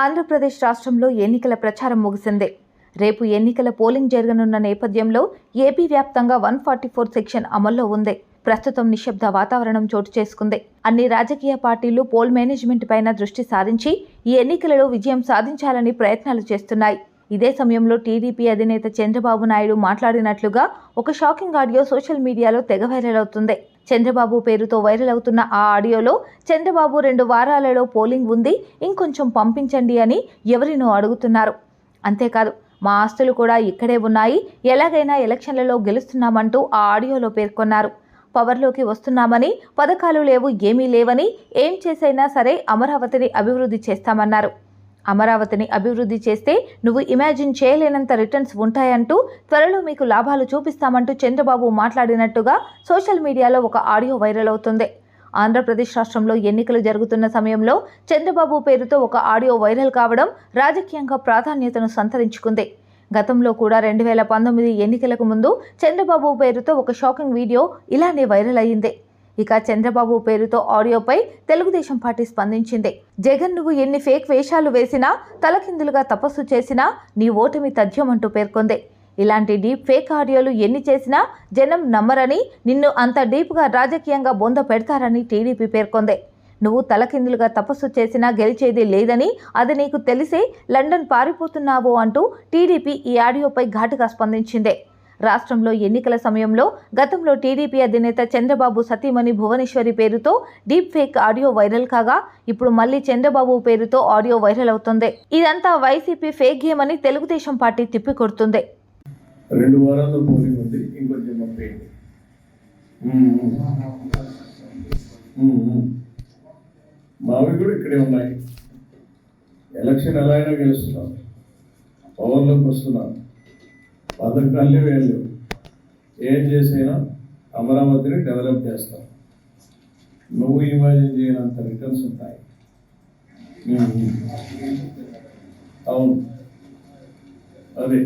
ఆంధ్రప్రదేశ్ రాష్ట్రంలో ఎన్నికల ప్రచారం ముగిసిందే. రేపు ఎన్నికల పోలింగ్ జరగనున్న నేపథ్యంలో ఏపీ వ్యాప్తంగా వన్ ఫార్టీ ఫోర్ సెక్షన్ అమల్లో ఉంది. ప్రస్తుతం నిశ్శబ్ద వాతావరణం చోటు చేసుకుంది. అన్ని రాజకీయ పార్టీలు పోల్ మేనేజ్మెంట్ పైన దృష్టి సారించి ఈ ఎన్నికలలో విజయం సాధించాలని ప్రయత్నాలు చేస్తున్నాయి. ఇదే సమయంలో టీడీపీ అధినేత చంద్రబాబు నాయుడు మాట్లాడినట్లుగా ఒక షాకింగ్ ఆడియో సోషల్ మీడియాలో తెగ వైరల్ అవుతుంది. చంద్రబాబు పేరుతో వైరల్ అవుతున్న ఆ ఆడియోలో చంద్రబాబు రెండు వారాలలో పోలింగ్ ఉంది ఇంకొంచెం పంపించండి అని ఎవరినో అడుగుతున్నారు. అంతేకాదు మా ఆస్తులు కూడా ఇక్కడే ఉన్నాయి ఎలాగైనా ఎలక్షన్లలో గెలుస్తున్నామంటూ ఆ ఆడియోలో పేర్కొన్నారు. పవర్లోకి వస్తున్నామని పథకాలు లేవు ఏమీ లేవని ఏం చేసైనా సరే అమరావతిని అభివృద్ధి చేస్తామన్నారు. అమరావతిని అభివృద్ధి చేస్తే నువ్వు ఇమాజిన్ చేయలేనంత రిటర్న్స్ ఉంటాయంటూ త్వరలో మీకు లాభాలు చూపిస్తామంటూ చంద్రబాబు మాట్లాడినట్టుగా సోషల్ మీడియాలో ఒక ఆడియో వైరల్ అవుతుంది. ఆంధ్రప్రదేశ్ రాష్ట్రంలో ఎన్నికలు జరుగుతున్న సమయంలో చంద్రబాబు పేరుతో ఒక ఆడియో వైరల్ కావడం రాజకీయంగా ప్రాధాన్యతను సంతరించుకుంది. గతంలో కూడా రెండు వేల పంతొమ్మిది ఎన్నికలకు ముందు చంద్రబాబు పేరుతో ఒక షాకింగ్ వీడియో ఇలానే వైరల్ అయ్యింది ఇక చంద్రబాబు పేరుతో ఆడియోపై తెలుగుదేశం పార్టీ స్పందించింది. జగన్ నువ్వు ఎన్ని ఫేక్ వేషాలు వేసినా తలకిందులుగా తపస్సు చేసినా నీ ఓటమి తథ్యమంటూ పేర్కొంది. ఇలాంటి డీప్ ఫేక్ ఆడియోలు ఎన్ని చేసినా జనం నమ్మరని నిన్ను అంత డీప్గా రాజకీయంగా బొంద పెడతారని టీడీపీ పేర్కొంది. నువ్వు తలకిందులుగా తపస్సు చేసినా గెలిచేది లేదని అది నీకు తెలిసే లండన్ పారిపోతున్నావు అంటూ టీడీపీ ఈ ఆడియోపై ఘాటుగా స్పందించింది. రాష్ట్రంలో ఎన్నికల సమయంలో గతంలో టీడీపీ అధినేత చంద్రబాబు సతీమణి భువనేశ్వరి పేరుతో డీప్ ఫేక్ ఆడియో వైరల్ కాగా ఇప్పుడు మళ్ళీ చంద్రబాబు పేరుతో ఆడియో వైరల్ అవుతుంది. ఇదంతా వైసీపీ ఫేక్ గేమ్ అని తెలుగుదేశం పార్టీ తిప్పికొడుతుంది. రెండు వారాల్లో పోలింగ్ ఉంది ఇంకొంచెం పంపేయండి. మావి కూడా ఇక్కడే ఉన్నాయి. ఎలక్షన్ ఎలా అయినా గెలుస్తున్నాం. పవర్లోకి వస్తున్నాం. పథకాలే వేయలేవు ఏం చేసినా అమరావతిని డెవలప్ చేస్తాం. నువ్వు ఇమాజిన్ చేయనంత రిటర్న్స్ ఉంటాయి. అవును. అదే.